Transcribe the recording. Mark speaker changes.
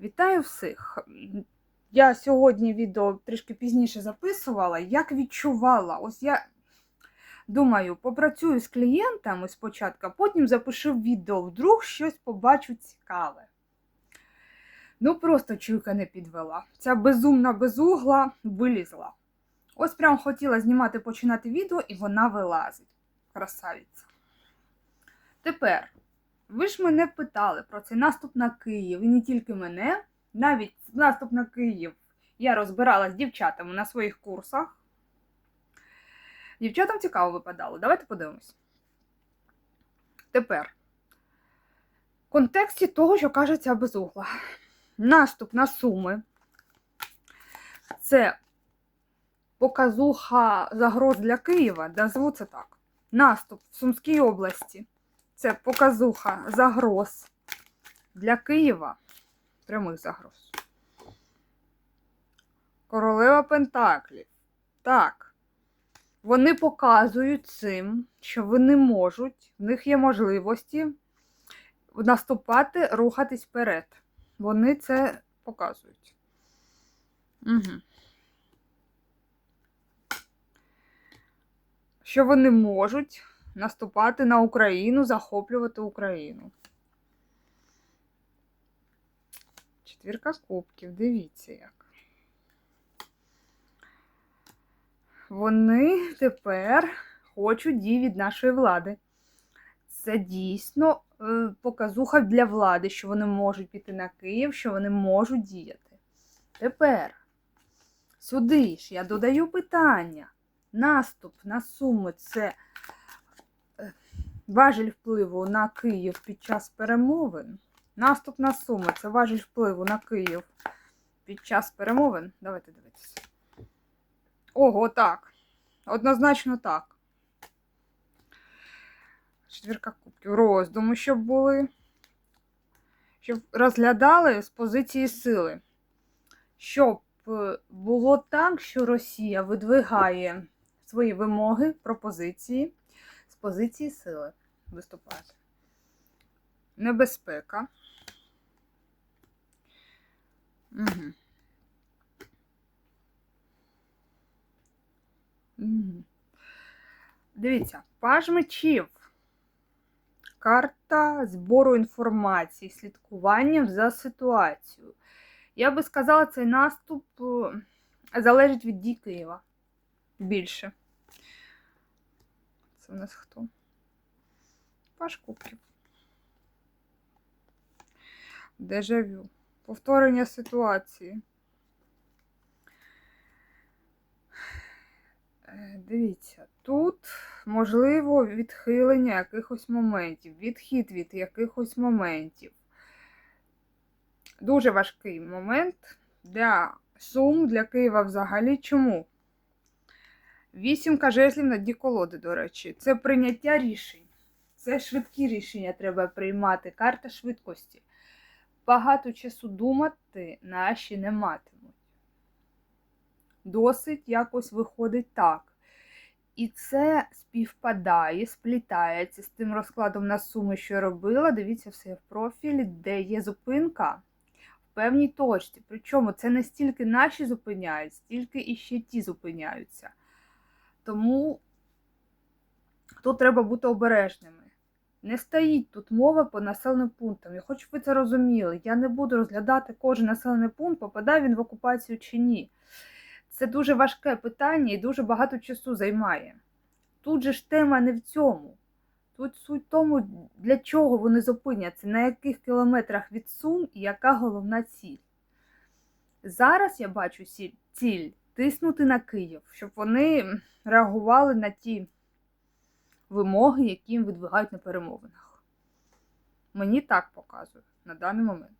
Speaker 1: Вітаю всіх! Я сьогодні відео трішки пізніше записувала, як відчувала. Ось я думаю, попрацюю з клієнтами спочатку, а потім запишу відео, вдруг щось побачу цікаве. Ну, просто чуйка не підвела. Ця безумна безугла вилізла. Ось прям хотіла знімати, починати відео, і вона вилазить. Красавиця. Тепер. Ви ж мене питали про цей наступ на Київ, і не тільки мене, навіть наступ на Київ я розбирала з дівчатами на своїх курсах. Дівчатам цікаво випадало. Давайте подивимось. Тепер, в контексті того, що каже ця безугла. Наступ на Суми це показуха загроз для Києва, назву це так. Наступ в Сумській області. Це показуха загроз для Києва. Прямих загроз. Королева Пентаклів. Так. Вони показують цим, що вони можуть, в них є можливості наступати, рухатись вперед. Вони це показують. Угу. Що вони можуть наступати на Україну, захоплювати Україну. Четвірка кубків, дивіться як. Вони тепер хочуть дій від нашої влади. Це дійсно е, показуха для влади, що вони можуть піти на Київ, що вони можуть діяти. Тепер, сюди ж я додаю питання. Наступ на Суми це важіль впливу на Київ під час перемовин. Наступ на Суми це важіль впливу на Київ під час перемовин. Давайте дивитися. Ого, так. Однозначно так. Четвірка кубків. Роздуми, щоб були. Щоб розглядали з позиції сили. Щоб е, було так, що Росія видвигає свої вимоги, пропозиції з позиції сили виступати. Небезпека. Угу. Угу. Дивіться, паж мечів. Карта збору інформації, слідкування за ситуацією. Я би сказала, цей наступ е, залежить від дій Києва. Більше. Це у нас хто? Паш кубків. Дежавю. Повторення ситуації. Е, Дивіться, тут можливо відхилення якихось моментів, відхід від якихось моментів. Дуже важкий момент для Сум, для Києва взагалі. Чому? Вісімка жезлів на дні колоди, до речі. Це прийняття рішень. Це швидкі рішення треба приймати. Карта швидкості. Багато часу думати наші не матимуть. Досить якось виходить так. І це співпадає, сплітається з тим розкладом на суми, що я робила. Дивіться все в профілі, де є зупинка в певній точці. Причому це не стільки наші зупиняють, стільки і ще ті зупиняються. Тому тут треба бути обережними. Не стоїть тут мова по населеним пунктам. Я хочу, ви це розуміли. Я не буду розглядати кожен населений пункт, попадає він в окупацію чи ні. Це дуже важке питання і дуже багато часу займає. Тут же ж тема не в цьому. Тут суть в тому, для чого вони зупиняться, на яких кілометрах від Сум і яка головна ціль. Зараз я бачу ціль тиснути на Київ, щоб вони реагували на ті вимоги, які їм видвигають на перемовинах. Мені так показує на даний момент.